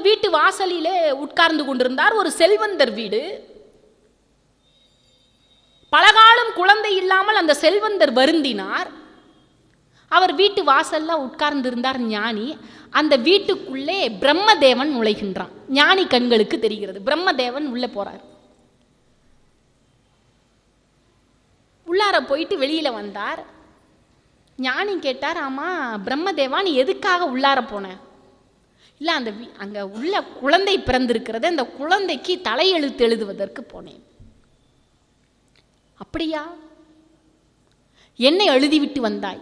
வீட்டு வாசலிலே உட்கார்ந்து கொண்டிருந்தார் ஒரு செல்வந்தர் வீடு. பலகாலம் குழந்தை இல்லாமல் அந்த செல்வந்தர் வருந்தினார். அவர் வீட்டு வாசல்ல உட்கார்ந்திருந்தார் ஞானி. அந்த வீட்டுக்குள்ளே பிரம்மதேவன் நுழைகின்றான். ஞானி கண்களுக்கு தெரிகிறது. பிரம்மதேவன் உள்ளே போறார். உள்ளார போயிட்டு வெளியில வந்தார். ஞானி கேட்டார் ஆமா பிரம்மதேவா நீ எதுக்காக உள்ளார போனேன் இல்லை அந்த அங்கே உள்ள குழந்தை பிறந்திருக்கிறது அந்த குழந்தைக்கு தலையெழுத்து எழுதுவதற்கு போனேன். அப்படியா? என்னை எழுதிவிட்டு வந்தாய்.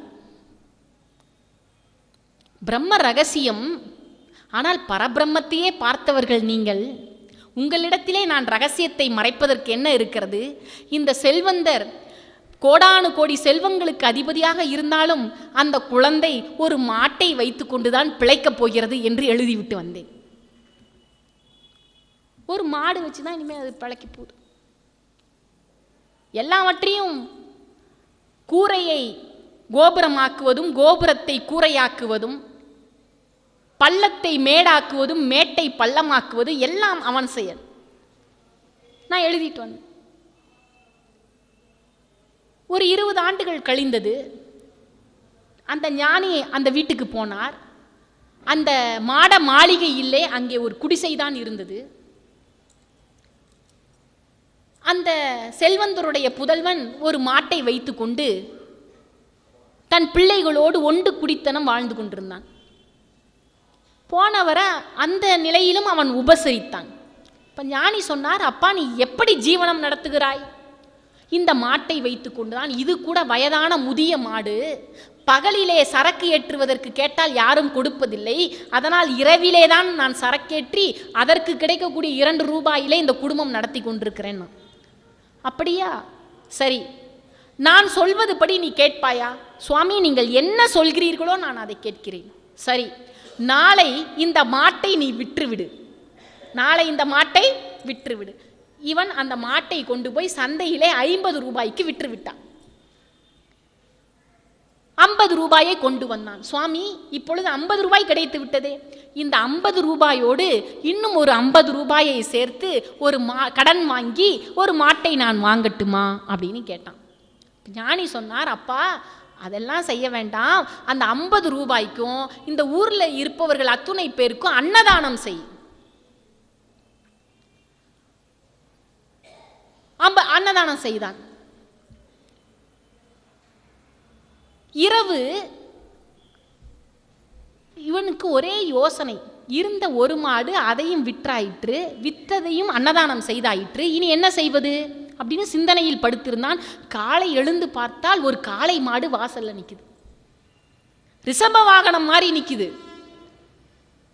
பிரம்ம ரகசியம். ஆனால் பரபிரம்மத்தையே பார்த்தவர்கள் நீங்கள். உங்களிடத்திலே நான் ரகசியத்தை மறைப்பதற்கு என்ன இருக்கிறது? இந்த செல்வந்தர் கோடானு கோடி செல்வங்களுக்கு அதிபதியாக இருந்தாலும் அந்த குழந்தை ஒரு மாட்டை வைத்துக்கொண்டுதான் பிழைக்கப் போகிறது என்று எழுதிவிட்டு வந்தேன். ஒரு மாடு வச்சு தான் இனிமேல் அது பிழைக்க போகுது. எல்லாவற்றையும் கூரையை கோபுரமாக்குவதும் கோபுரத்தை கூரையாக்குவதும் பள்ளத்தை மேடாக்குவதும் மேட்டை பள்ளமாக்குவது எல்லாம் அவன் செயல். நான் எழுதிட்டு வந்தேன். ஒரு இருபது ஆண்டுகள் கழிந்தது. அந்த ஞானி அந்த வீட்டுக்கு போனார். அந்த மாட மாளிகை இல்லை அங்கே ஒரு குடிசை தான் இருந்தது. அந்த செல்வந்தருடைய புதல்வன் ஒரு மாட்டை வைத்துக்கொண்டு தன் பிள்ளைகளோடு ஒன்று குடித்தனம் வாழ்ந்து கொண்டிருந்தான். போனவரை அந்த நிலையிலும் அவன் உபசரித்தான். இப்போ ஞானி சொன்னார் அப்பா நீ எப்படி ஜீவனம் நடத்துகிறாய்? இந்த மாட்டை வைத்துக்கொண்டு தான் இது கூட வயதான முதிய மாடு. பகலிலே சரக்கு ஏற்றுவதற்கு கேட்டால் யாரும் கொடுப்பதில்லை. அதனால் இரவிலே தான் நான் சரக்கேற்றி அதற்கு கிடைக்கக்கூடிய இரண்டு ரூபாயிலே இந்த குடும்பம் நடத்தி கொண்டிருக்கிறேன் நான். அப்படியா? சரி. நான் சொல்வது படி நீ கேட்பாயா? சுவாமி நீங்கள் என்ன சொல்கிறீர்களோ நான் அதை கேட்கிறேன். சரி. நாளை இந்த மாட்டை நீ விற்றுவிடு. நாளை இந்த மாட்டை விற்றுவிடு. இவன் அந்த மாட்டை கொண்டு போய் சந்தையிலே ஐம்பது ரூபாய்க்கு விற்று விட்டான் ஐம்பது ரூபாயை கொண்டு வந்தான். சுவாமி இப்பொழுது ஐம்பது ரூபாய் கிடைத்து விட்டதே. இந்த ஐம்பது ரூபாயோடு இன்னும் ஒரு ஐம்பது ரூபாயை சேர்த்து ஒரு மா கடன் வாங்கி ஒரு மாட்டை நான் வாங்கட்டுமா? அப்படின்னு கேட்டான். ஞானி சொன்னார் அப்பா அதெல்லாம் செய்ய வேண்டாம். அந்த ஐம்பது ரூபாய்க்கும் இந்த ஊரில் இருப்பவர்கள் அத்துணை பேருக்கும் அன்னதானம் செய். அம்ப அன்னதானம் செய்தான். இரவு இவனுக்கு ஒரே யோசனை. இருந்த ஒரு மாடு அதையும் விற்றாயிற்று விற்றதையும் அன்னதானம் செய்தாயிற்று. இனி என்ன செய்வது? அப்படின்னு சிந்தனையில் படுத்திருந்தான். காலை எழுந்து பார்த்தால் ஒரு காளை மாடு வாசல்ல நிற்குது ரிஷப வாகனம் மாதிரி நிற்குது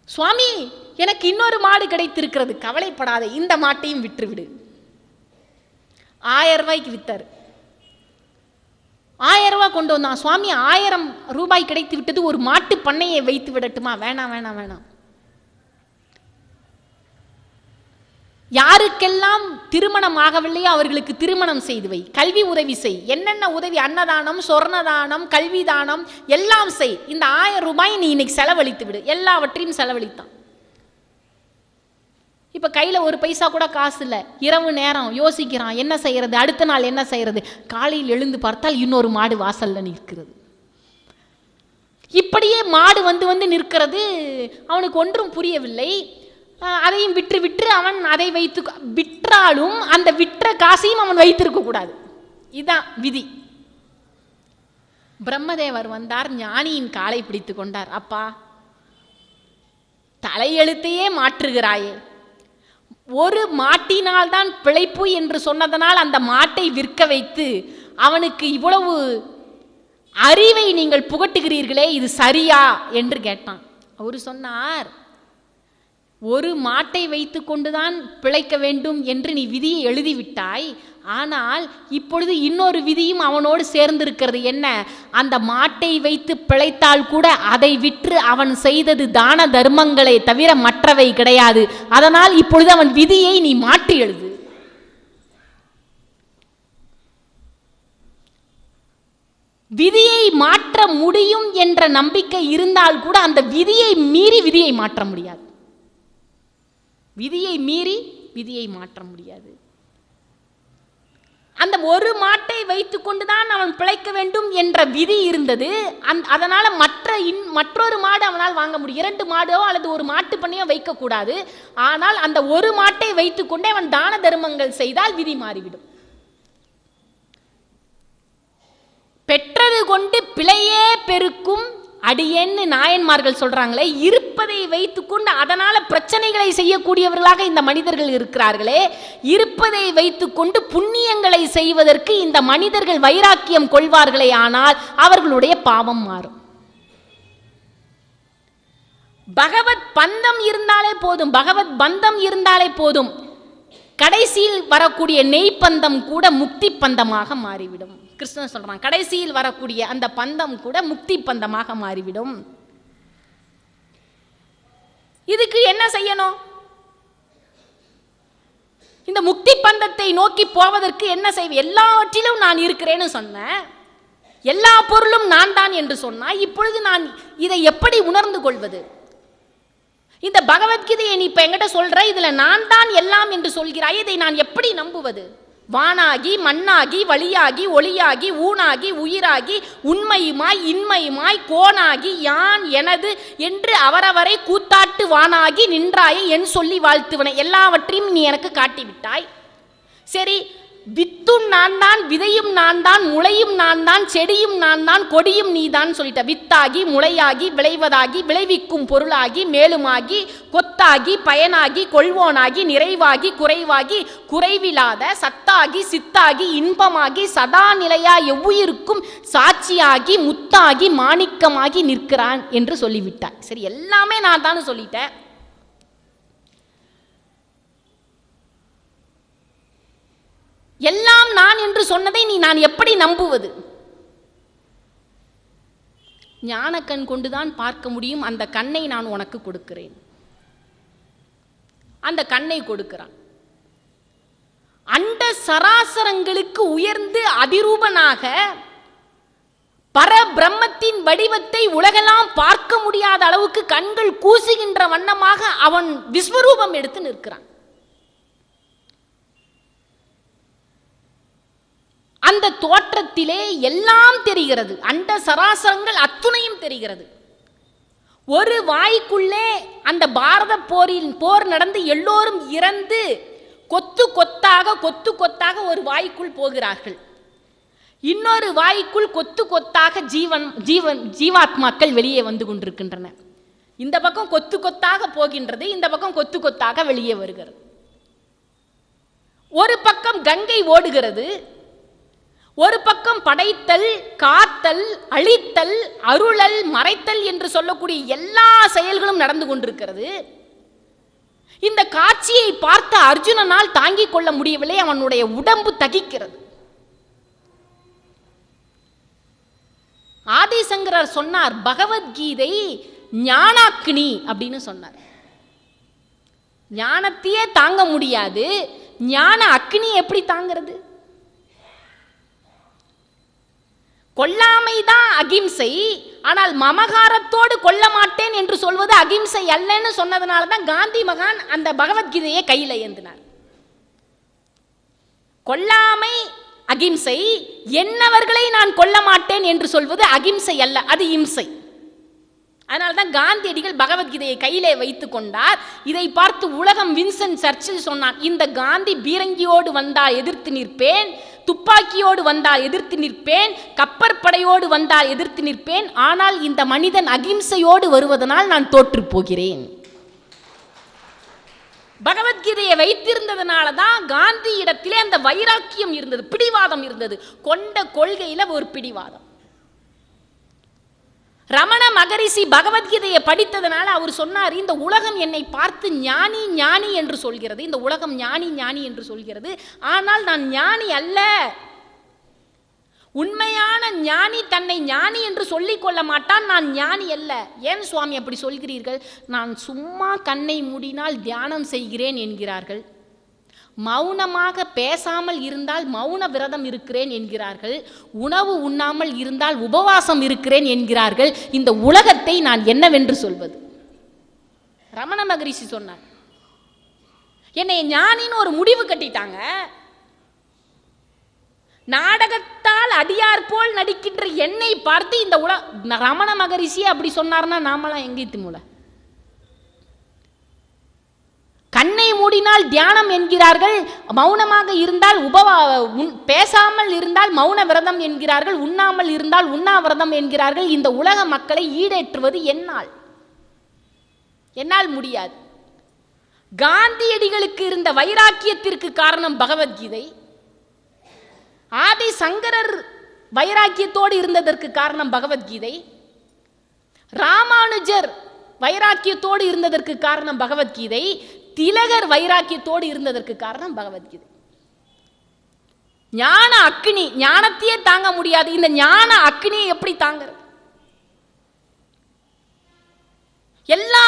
சுவாமி எனக்கு இன்னொரு மாடு கிடைத்திருக்கிறது. கவலைப்படாத இந்த மாட்டையும் விட்டுவிடு ஆயிரம் ரூபாய்க்கு வித்தாரு. ஆயிரம் ரூபாய் கொண்டு வந்தான். சுவாமி ஆயிரம் ரூபாய் கிடைத்து விட்டது ஒரு மாட்டு பண்ணையை வைத்து விடட்டுமா? வேணாம் வேணாம் வேணாம். யாருக்கெல்லாம் திருமணம் ஆகவில்லையோ அவர்களுக்கு திருமணம் செய்து வை. கல்வி உதவி செய். என்னென்ன உதவி? அன்னதானம் சொர்ணதானம் கல்வி தானம் எல்லாம் செய். இந்த ஆயிரம் ரூபாய் நீ இன்னைக்கு செலவழித்து விடு. எல்லாவற்றையும் செலவழித்தான். இப்போ கையில் ஒரு பைசா கூட காசு இல்லை. இரவு நேரம் யோசிக்கிறான் என்ன செய்யறது? அடுத்த நாள் என்ன செய்யறது? காலையில் எழுந்து பார்த்தால் இன்னொரு மாடு வாசல்ல நிற்கிறது. இப்படியே மாடு வந்து வந்து நிற்கிறது. அவனுக்கு ஒன்றும் புரியவில்லை. அதையும் விற்று விற்று அவன் அதை வைத்து விற்றாலும் அந்த விற்ற காசையும் அவன் வைத்திருக்க கூடாது. இதுதான் விதி. பிரம்மதேவர் வந்தார் ஞானியின் காலை பிடித்து கொண்டார். அப்பா தலையெழுத்தையே மாற்றுகிறாயே. ஒரு மாட்டினால் தான் பிழைப்பு என்று சொன்னதனால் அந்த மாட்டை விற்க வைத்து அவனுக்கு இவ்வளவு அறிவை நீங்கள் புகட்டுகிறீர்களே இது சரியா? என்று கேட்டான். அவர் சொன்னார் ஒரு மாட்டை வைத்து கொண்டுதான் பிழைக்க வேண்டும் என்று நீ விதியை எழுதிவிட்டாய். ஆனால் இப்பொழுது இன்னொரு விதியும் அவனோடு சேர்ந்திருக்கிறது. என்ன? அந்த மாட்டை வைத்து பிழைத்தால் கூட அதை விற்று அவன் செய்தது தான தர்மங்களை தவிர மற்றவை கிடையாது. அதனால் இப்பொழுது அவன் விதியை நீ மாற்றி எழுது. விதியை மாற்ற முடியும் என்ற நம்பிக்கை இருந்தால் கூட அந்த விதியை மீறி விதியை மாற்ற முடியாது. விதியை மீறி விதியை மாற்ற முடியாது. அந்த ஒரு மாட்டை வைத்து கொண்டுதான் அவன் பிழைக்க வேண்டும் என்ற விதி இருந்தது. அந் அதனால் மற்ற இன் மற்றொரு மாடு அவனால் வாங்க முடியும். இரண்டு மாடோ அல்லது ஒரு மாட்டு பண்ணையோ வைக்கக்கூடாது. ஆனால் அந்த ஒரு மாட்டை வைத்துக்கொண்டே அவன் தான தர்மங்கள் செய்தால் விதி மாறிவிடும். பெற்றது கொண்டு பிழையே பெருக்கும் அடியேன்னு நாயன்மார்கள் சொல்றாங்களே இருப்பதை வைத்துக்கொண்டு அதனால பிரச்சனைகளை செய்யக்கூடியவர்களாக இந்த மனிதர்கள் இருக்கிறார்களே இருப்பதை வைத்துக்கொண்டு புண்ணியங்களை செய்வதற்கு இந்த மனிதர்கள் வைராக்கியம் கொள்வார்களே ஆனால் அவர்களுடைய பாவம் மாறும். பகவத் பந்தம் இருந்தாலே போதும் பகவத் பந்தம் இருந்தாலே போதும். கடைசியில் வரக்கூடிய நெய் பந்தம் கூட முக்தி பந்தமாக மாறிவிடும். கிருஷ்ணன் சொல்கிறான் கடைசியில் வரக்கூடிய அந்த பந்தம் கூட முக்தி பந்தமாக மாறிவிடும். இதுக்கு என்ன செய்யணும்? இந்த முக்தி பந்தத்தை நோக்கி போவதற்கு என்ன செய்வேன் எல்லாவற்றிலும் நான் இருக்கிறேன்னு சொன்னேன் எல்லா பொருளும் நான் தான் என்று சொன்னால் இப்பொழுது நான் இதை எப்படி உணர்ந்து கொள்வது? இந்த பகவத்கீதையை நீ இப்போ என்கிட்ட சொல்கிற இதில் நான் தான் எல்லாம் என்று சொல்கிறாய் இதை நான் எப்படி நம்புவது? வானாகி மண்ணாகி வழியாகி ஒளியாகி ஊனாகி உயிராகி உண்மையுமாய் இன்மையுமாய் கோனாகி யான் எனது என்று அவரவரை கூத்தாட்டு வானாகி நின்றாயே என் சொல்லி வாழ்த்துவனை. எல்லாவற்றையும் நீ எனக்கு காட்டிவிட்டாய். சரி வித்தும் நான் தான் விதையும் நான் தான் முளையும் நான் தான் செடியும் நான் தான் கொடியும் நீ தான் சொல்லிட்ட. வித்தாகி முளையாகி விளைவதாகி விளைவிக்கும் பொருளாகி மேலுமாகி கொத்தாகி பயனாகி கொள்வோனாகி நிறைவாகி குறைவாகி குறைவில்லாத சத்தாகி சித்தாகி இன்பமாகி சதா நிலையா எவ்வுயிருக்கும் சாட்சியாகி முத்தாகி மாணிக்கமாகி நிற்கிறான் என்று சொல்லிவிட்டார். சரி எல்லாமே நான் தான் சொல்லிட்டேன். எல்லாம் நான் என்று சொன்னதை நீ நான் எப்படி நம்புவது? ஞானக்கண் கொண்டுதான் பார்க்க முடியும். அந்த கண்ணை நான் உனக்கு கொடுக்கிறேன். அந்த கண்ணை கொடுக்கிறான். அண்ட சராசரங்களுக்கு உயர்ந்து அதிரூபனாக பரபிரம்மத்தின் வடிவத்தை உலகெல்லாம் பார்க்க முடியாத அளவுக்கு கண்கள் கூசுகின்ற வண்ணமாக அவன் விஸ்வரூபம் எடுத்து நிற்கிறான். அந்த தோற்றத்திலே எல்லாம் தெரிகிறது. அண்ட சராசரங்கள் அத்துணையும் தெரிகிறது. ஒரு வாய்க்குள்ளே அந்த பாரத போரில் போர் நடந்து எல்லோரும் இறந்து கொத்து கொத்தாக கொத்து கொத்தாக ஒரு வாய்க்குள் போகிறார்கள். இன்னொரு வாய்க்குள் கொத்து கொத்தாக ஜீவன் ஜீவன் ஜீவாத்மாக்கள் வெளியே வந்து கொண்டிருக்கின்றன. இந்த பக்கம் கொத்து கொத்தாக போகின்றது இந்த பக்கம் கொத்து கொத்தாக வெளியே வருகிறது. ஒரு பக்கம் கங்கை ஓடுகிறது ஒரு பக்கம் படைத்தல் காத்தல் அழித்தல் அருளல் மறைத்தல் என்று சொல்லக்கூடிய எல்லா செயல்களும் நடந்து கொண்டிருக்கிறது. இந்த காட்சியை பார்த்த அர்ஜுனனால் தாங்கிக் கொள்ள முடியவில்லை அவனுடைய உடம்பு தகிக்கிறது. ஆதிசங்கரர் சொன்னார் பகவத்கீதை ஞானாக்கினி அப்படின்னு சொன்னார். ஞானத்தையே தாங்க முடியாது ஞான அக்னி எப்படி தாங்கிறது? கொல்லாமை தான் அகிம்சை. ஆனால் மமகாரத்தோடு கொல்ல மாட்டேன் என்று சொல்வது அகிம்சை அல்லன்னு சொன்னதுனால தான் காந்தி மகான் அந்த பகவத்கீதையை கையில் ஏந்தினார். கொல்லாமை அகிம்சை என்னவர்களை நான் கொல்ல மாட்டேன் என்று சொல்வது அகிம்சை அல்ல அது இம்சை. அதனால்தான் காந்தியடிகள் பகவத்கீதையை கையிலே வைத்து கொண்டார். இதை பார்த்து உலகம் வின்சென்ட் சர்ச்சில் சொன்னான் இந்த காந்தி பீரங்கியோடு வந்தால் எதிர்த்து நிற்பேன் துப்பாக்கியோடு வந்தால் எதிர்த்து நிற்பேன் கப்பற்படையோடு வந்தால் எதிர்த்து நிற்பேன் ஆனால் இந்த மனிதன் அகிம்சையோடு வருவதனால் நான் தோற்று போகிறேன். பகவத்கீதையை வைத்திருந்ததுனால தான் காந்தி இடத்திலே அந்த வைராக்கியம் இருந்தது பிடிவாதம் இருந்தது. கொண்ட கொள்கையில ஒரு பிடிவாதம். ரமண மகரிஷி பகவத்கீதையை படித்ததனால அவர் சொன்னார் இந்த உலகம் என்னை பார்த்து ஞானி ஞானி என்று சொல்கிறது. இந்த உலகம் ஞானி ஞானி என்று சொல்கிறது. ஆனால் நான் ஞானி அல்ல. உண்மையான ஞானி தன்னை ஞானி என்று சொல்லிக் கொள்ள மாட்டான். நான் ஞானி அல்ல. ஏன் சுவாமி அப்படி சொல்கிறீர்கள்? நான் சும்மா கண்ணை மூடினால் தியானம் செய்கிறேன் என்கிறார்கள். மௌனமாக பேசாமல் இருந்தால் மௌன விரதம் இருக்கிறேன் என்கிறார்கள். உணவு உண்ணாமல் இருந்தால் உபவாசம் இருக்கிறேன் என்கிறார்கள். இந்த உலகத்தை நான் என்னவென்று சொல்வது? ரமண மகரிஷி சொன்னார். என்னை ஞானின்னு ஒரு முடிவு கட்டிட்டாங்க. நாடகத்தால் அடியார் போல் நடிக்கின்ற என்னை பார்த்து இந்த உல ரமண மகரிஷி அப்படி சொன்னார்னா நாமெல்லாம் எங்கே மூளை கண்ணை மூடினால் தியானம் என்கிறார்கள் மௌனமாக இருந்தால் உபவா பேசாமல் இருந்தால் மௌன விரதம் என்கிறார்கள் உண்ணாமல் இருந்தால் உண்ணாவிரதம் என்கிறார்கள். இந்த உலக மக்களை ஈடேற்றுவது என்னால். என்னால் முடியாது. காந்தியடிகளுக்கு இருந்த வைராக்கியத்திற்கு காரணம் பகவத்கீதை. ஆதி சங்கரர் வைராக்கியத்தோடு இருந்ததற்கு காரணம் பகவத்கீதை. ராமானுஜர் வைராக்கியத்தோடு இருந்ததற்கு காரணம் பகவத்கீதை. திலகர் வைராக்கியத்தோடு இருந்ததற்கு காரணம் பகவத்கீதை. ஞான அக்னி ஞானத்தையே தாங்க முடியாது. இந்த ஞான அக்னியை எப்படி தாங்கிறது? எல்லா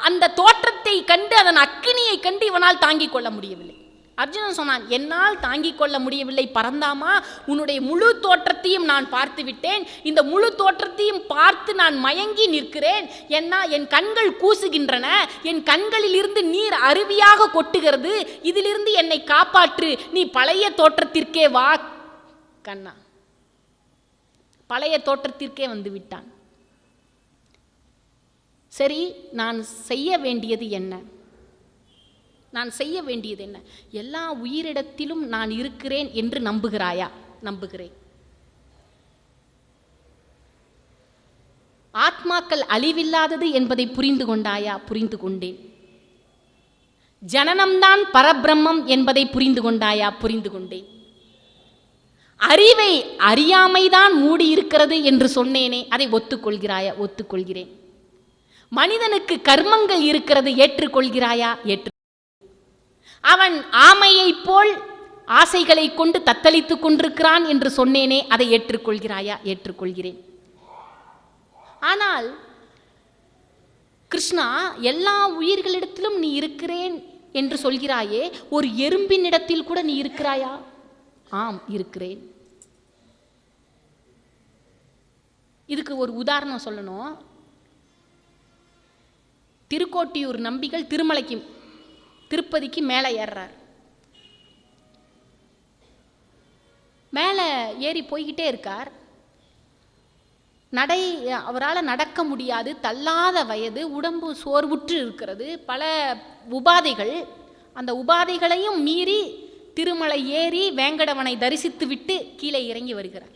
அந்த தோற்றத்தை கண்டு அதன் அக்னியை கண்டு இவனால் தாங்கிக் கொள்ள முடியவில்லை. அர்ஜுனன் சொன்னான் என்னால் தாங்கிக் கொள்ள முடியவில்லை பரந்தாமா உன்னுடைய முழு தோற்றத்தையும் நான் பார்த்து விட்டேன். இந்த முழு தோற்றத்தையும் பார்த்து நான் மயங்கி நிற்கிறேன். என்ன என் கண்கள் கூசுகின்றன. என் கண்களிலிருந்து நீர் அருவியாக கொட்டுகிறது. இதிலிருந்து என்னை காப்பாற்று. நீ பழைய தோற்றத்திற்கே வா. கண்ணா பழைய தோற்றத்திற்கே வந்து விட்டான். சரி நான் செய்ய வேண்டியது என்ன? நான் செய்ய வேண்டியது என்ன? எல்லா உயிரிடத்திலும் நான் இருக்கிறேன் என்று நம்புகிறாயா? நம்புகிறேன். ஆத்மாக்கள் அழிவில்லாதது என்பதை புரிந்து கொண்டாயா? புரிந்து கொண்டேன். ஜனனம்தான் பரபிரம்மம் என்பதை புரிந்து கொண்டாயா? புரிந்து கொண்டேன். அறிவை அறியாமைதான் மூடி இருக்கிறது என்று சொன்னேனே அதை ஒத்துக்கொள்கிறாயா? ஒத்துக்கொள்கிறேன். மனிதனுக்கு கர்மங்கள் இருக்கிறது ஏற்றுக்கொள்கிறாயா? ஏற்று அவன் ஆமையைப் போல் ஆசைகளை கொண்டு தத்தளித்துக் கொண்டிருக்கிறான் என்று சொன்னேனே அதை ஏற்றுக்கொள்கிறாயா? ஏற்றுக்கொள்கிறேன். ஆனால் கிருஷ்ணா எல்லா உயிர்களிடத்திலும் நீ இருக்கிறேன் என்று சொல்கிறாயே ஒரு எறும்பின் இடத்தில் கூட நீ இருக்கிறாயா? ஆம் இருக்கிறேன். இதுக்கு ஒரு உதாரணம் சொல்லணும். திருக்கோட்டியூர் நம்பிகள் திருமலைக்கு திருப்பதிக்கு மேலே ஏறுறார். மேலே ஏறி போய்கிட்டே இருக்கார். நடை அவரால் நடக்க முடியாது. தள்ளாத வயது உடம்பு சோர்வுற்று இருக்கிறது. பல உபாதைகள் அந்த உபாதைகளையும் மீறி திருமலை ஏறி வேங்கடவனை தரிசித்து விட்டு கீழே இறங்கி வருகிறார்.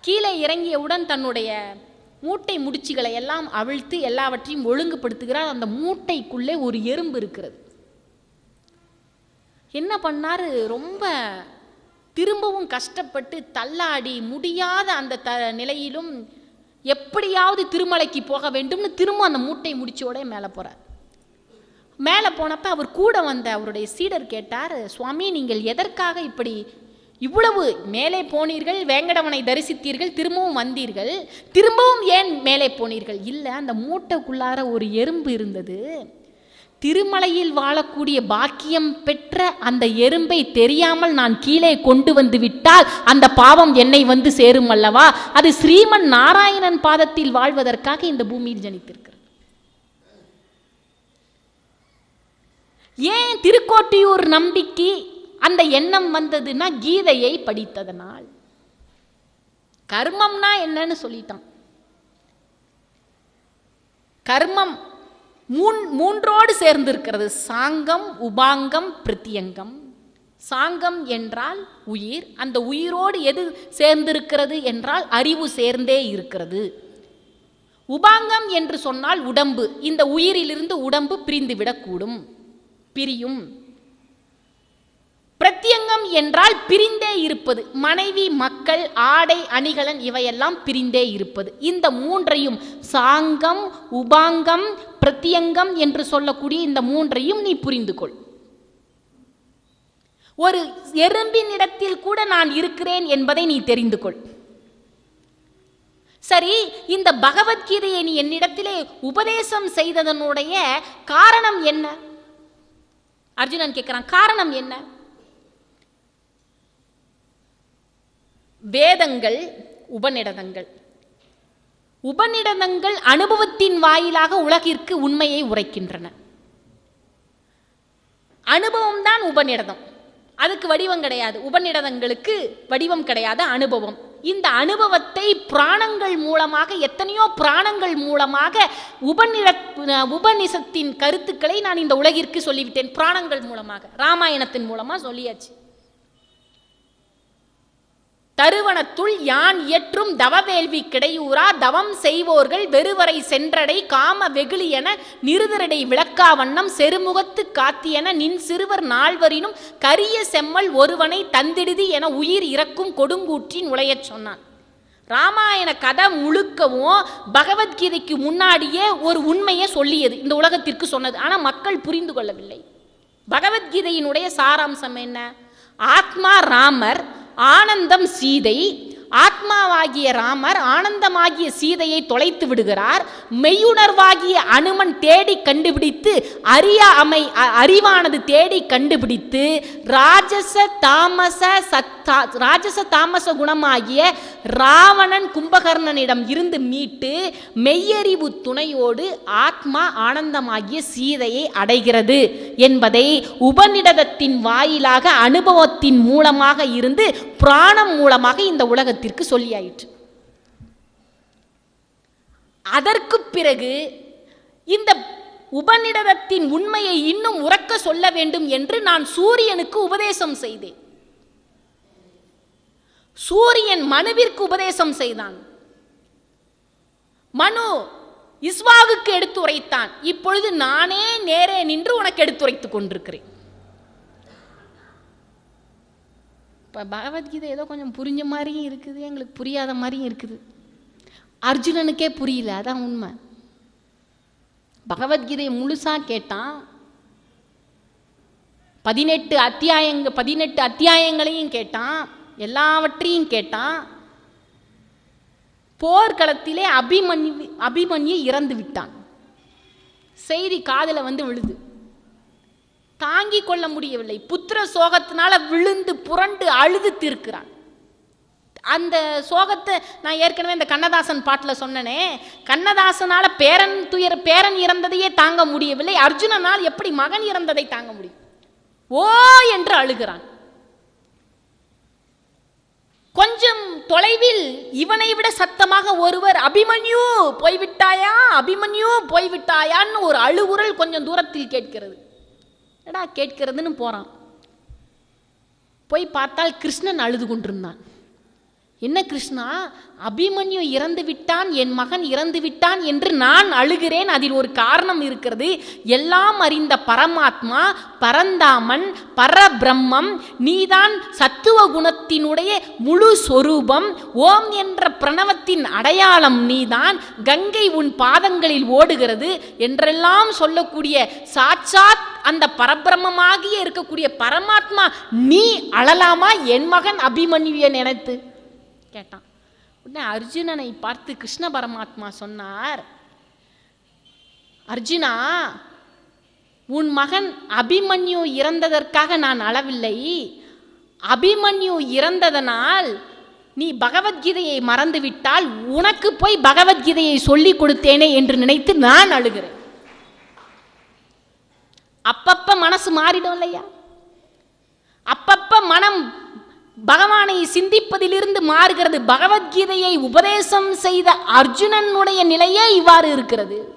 கீழே இறங்கியவுடன் தன்னுடைய மூட்டை முடிச்சுகளை எல்லாம் அவிழ்த்து எல்லாவற்றையும் ஒழுங்குபடுத்துகிறார். அந்த மூட்டைக்குள்ளே ஒரு எறும்பு இருக்கிறது. என்ன பண்ணார்? ரொம்ப திரும்பவும் கஷ்டப்பட்டு தள்ளாடி முடியாத அந்த த நிலையிலும் எப்படியாவது திருமலைக்கு போக வேண்டும்னு திரும்ப அந்த மூட்டை முடிச்சோட மேலே போகிறார் மேலே போனப்ப அவர் கூட வந்த அவருடைய சீடர் கேட்டார் சுவாமி நீங்கள் எதற்காக இப்படி இவ்வளவு மேலே போனீர்கள் வேங்கடவனை தரிசித்தீர்கள் திரும்பவும் வந்தீர்கள். திரும்பவும் ஏன் மேலே போனீர்கள்? இல்லை அந்த மூட்டைக்குள்ளார ஒரு எறும்பு இருந்தது. திருமலையில் வாழக்கூடிய பாக்கியம் பெற்ற அந்த எறும்பை தெரியாமல் நான் கீழே கொண்டு வந்து விட்டால் அந்த பாவம் என்னை வந்து சேரும் அல்லவா? அது ஸ்ரீமன் நாராயணன் பாதத்தில் வாழ்வதற்காக இந்த பூமியில் ஜனித்திருக்கிறது. ஏன் திருக்கோட்டியூர் நம்பிக்கை அந்த எண்ணம் வந்ததுன்னா கீதையை படித்ததனால். கர்மம்னா என்னன்னு சொல்லிட்டான். கர்மம் மூன் மூன்றோடு சேர்ந்திருக்கிறது. சாங்கம் உபாங்கம் பிரத்தியங்கம். சாங்கம் என்றால் உயிர். அந்த உயிரோடு எது சேர்ந்திருக்கிறது என்றால் அறிவு சேர்ந்தே இருக்கிறது. உபாங்கம் என்று சொன்னால் உடம்பு. இந்த உயிரிலிருந்து உடம்பு பிரிந்து விடக்கூடும் பிரியும். பிரத்யங்கம் என்றால் பிரிந்தே இருப்பது. மனைவி மக்கள் ஆடை அணிகலன் இவையெல்லாம் பிரிந்தே இருப்பது. இந்த மூன்றையும் சாங்கம் உபாங்கம் பிரத்யங்கம் என்று சொல்லக்கூடிய இந்த மூன்றையும் நீ புரிந்து கொள் ஒரு எறும்பின் இடத்தில் கூட நான் இருக்கிறேன் என்பதை நீ தெரிந்து கொள் சரி இந்த பகவத்கீதையை நீ என்னிடத்திலே உபதேசம் செய்ததனுடைய காரணம் என்ன? அர்ஜுனன் கேட்கிறான் காரணம் என்ன? வேதங்கள் உபநிடதங்கள். உபநிடதங்கள் அனுபவத்தின் வாயிலாக உலகிற்கு உண்மையை உரைக்கின்றன. அனுபவம் தான் உபநிடதம். அதுக்கு வடிவம் கிடையாது. உபநிடதங்களுக்கு வடிவம் கிடையாது அனுபவம். இந்த அனுபவத்தை பிராணங்கள் மூலமாக எத்தனையோ பிராணங்கள் மூலமாக உபநிட உபநிஷத்தின் கருத்துக்களை நான் இந்த உலகிற்கு சொல்லிவிட்டேன் பிராணங்கள் மூலமாக. ராமாயணத்தின் மூலமாக சொல்லியாச்சு. தருவனத்துள் யான் இயற்றும் தவவேள்வி கிடையூரா? தவம் செய்வோர்கள் வெறுவரை சென்றடை காம வெகுளி என நிறுதரடை விளக்கா வண்ணம் செருமுகத்து காத்தியென நின் சிறுவர் நால்வரினும் கரிய செம்மல் ஒருவனை தந்திடுதி என உயிர் இறக்கும் கொடுங்கூற்றின் உளையச் சொன்னான். ராமாயண கதை முழுக்கவும் பகவத்கீதைக்கு முன்னாடியே ஒரு உண்மையை சொல்லியது இந்த உலகத்திற்கு சொன்னது. ஆனால் மக்கள் புரிந்து கொள்ளவில்லை. பகவத்கீதையினுடைய சாராம்சம் என்ன? ஆத்மா ராமர் ஆனந்தம் சீதை. ஆத்மாவாகிய ராமர் ஆனந்தமாகிய சீதையை தொலைத்து விடுகிறார். மெய்யுணர்வாகிய அனுமன் தேடி கண்டுபிடித்து அரிய அ- அறிவானது தேடி கண்டுபிடித்து ராஜச தாமச தா ராஜச தாமச குணமாகிய ராவணன் கும்பகர்ணனிடம் இருந்து மீட்டு மெய்யறிவு துணையோடு ஆத்மா ஆனந்தமாகிய சீதையை அடைகிறது என்பதை உபநிடதத்தின் வாயிலாக அனுபவத்தின் மூலமாக இருந்து பிராணம் மூலமாக இந்த உலகத்திற்கு சொல்லியாயிற்று. அதற்கு பிறகு இந்த உபநிடதத்தின் உண்மையை இன்னும் உறக்க சொல்ல வேண்டும் என்று நான் சூரியனுக்கு உபதேசம் செய்தேன். சூரியன் மனுவிற்கு உபதேசம் செய்தான். மனு இஸ்வாவுக்கு எடுத்துரைத்தான். இப்பொழுது நானே நேரே நின்று உனக்கு எடுத்துரைத்துக் கொண்டிருக்கிறேன். இப்போ பகவத்கீதை ஏதோ கொஞ்சம் புரிஞ்ச மாதிரியும் இருக்குது எங்களுக்கு புரியாத மாதிரியும் இருக்குது. அர்ஜுனனுக்கே புரியல அதான் உண்மை. பகவத்கீதையை முழுசாக கேட்டான். பதினெட்டு அத்தியாயங்க பதினெட்டு அத்தியாயங்களையும் கேட்டான். எல்லாவற்றையும் கேட்டான். போர்க்களத்திலே அபிமன்யு அபிமன்யு இறந்து விட்டான். செய்தி காதில் வந்து விழுது. தாங்கிக் கொள்ள முடியவில்லை. புத்திர சோகத்தினால விழுந்து புரண்டு அழுது தீர்க்கிறான். அந்த சோகத்தை நான் ஏற்கனவே இந்த கண்ணதாசன் பாட்டில் சொன்னனே கண்ணதாசனால் பேரன் துயர் பேரன் இறந்ததையே தாங்க முடியவில்லை. அர்ஜுனனால் எப்படி மகன் இறந்ததை தாங்க முடியும். ஓ என்று அழுகிறான் கொஞ்சம் தொலைவில் இவனை விட சத்தமாக ஒருவர் அபிமன்யு போய்விட்டாயா? அபிமன்யு போய்விட்டாயான்னு ஒரு அழுகுரல் கொஞ்சம் தூரத்தில் கேட்கிறது. எடா கேட்கிறதுன்னு போறான். போய் பார்த்தால் கிருஷ்ணன் அழுது கொண்டிருந்தான். என்ன கிருஷ்ணா? அபிமன்யு இறந்து விட்டான் என் மகன் இறந்து விட்டான் என்று நான் அழுகிறேன். அதில் ஒரு காரணம் இருக்கிறது. எல்லாம் அறிந்த பரமாத்மா பரந்தாமன் பரபிரம்மம் நீதான் சத்துவ குணத்தினுடைய முழு சொரூபம். ஓம் என்ற பிரணவத்தின் அடையாளம் நீதான். கங்கை உன் பாதங்களில் ஓடுகிறது என்றெல்லாம் சொல்லக்கூடிய சாட்சாத் அந்த பரபிரம்மமாகிய இருக்கக்கூடிய பரமாத்மா நீ அழலாமா? என் மகன் அபிமன்யுவை நினைத்து. கேட்டான். உடனே அர்ஜுனனை பார்த்து கிருஷ்ண பரமாத்மா சொன்னார் அர்ஜுனா உன் மகன் அபிமன்யு இறந்ததற்காக நான் அளவில்லை. அபிமன்யு இறந்ததனால் நீ பகவத்கீதையை மறந்துவிட்டால் உனக்கு போய் பகவத்கீதையை சொல்லிக் கொடுத்தேனே என்று நினைத்து நான் அழுகிறேன். அப்பப்ப மனசு மாறிடும் இல்லையா? அப்பப்ப மனம் பகவானை சிந்திப்பதிலிருந்து மாறுகிறது. பகவத்கீதையை உபதேசம் செய்த அர்ஜுனனுடைய நிலையே இவ்வாறு இருக்கிறது.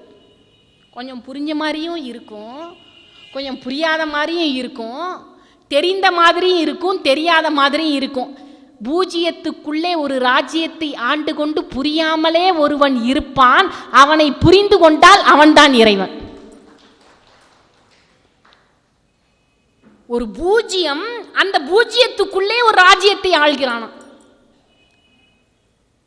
கொஞ்சம் புரிஞ்ச மாதிரியும் இருக்கும். கொஞ்சம் புரியாத மாதிரியும் இருக்கும். தெரிந்த மாதிரியும் இருக்கும் தெரியாத மாதிரியும் இருக்கும். பூஜ்ஜியத்துக்குள்ளே ஒரு ராஜ்யத்தை ஆண்டு கொண்டு புரியாமலே ஒருவன் இருப்பான். அவனை புரிந்து கொண்டால் அவன்தான் இறைவன். ஒரு பூஜ்ஜியம் அந்த பூஜ்ஜியத்துக்குள்ளே ஒரு ராஜ்யத்தை ஆள்கிறானாம்.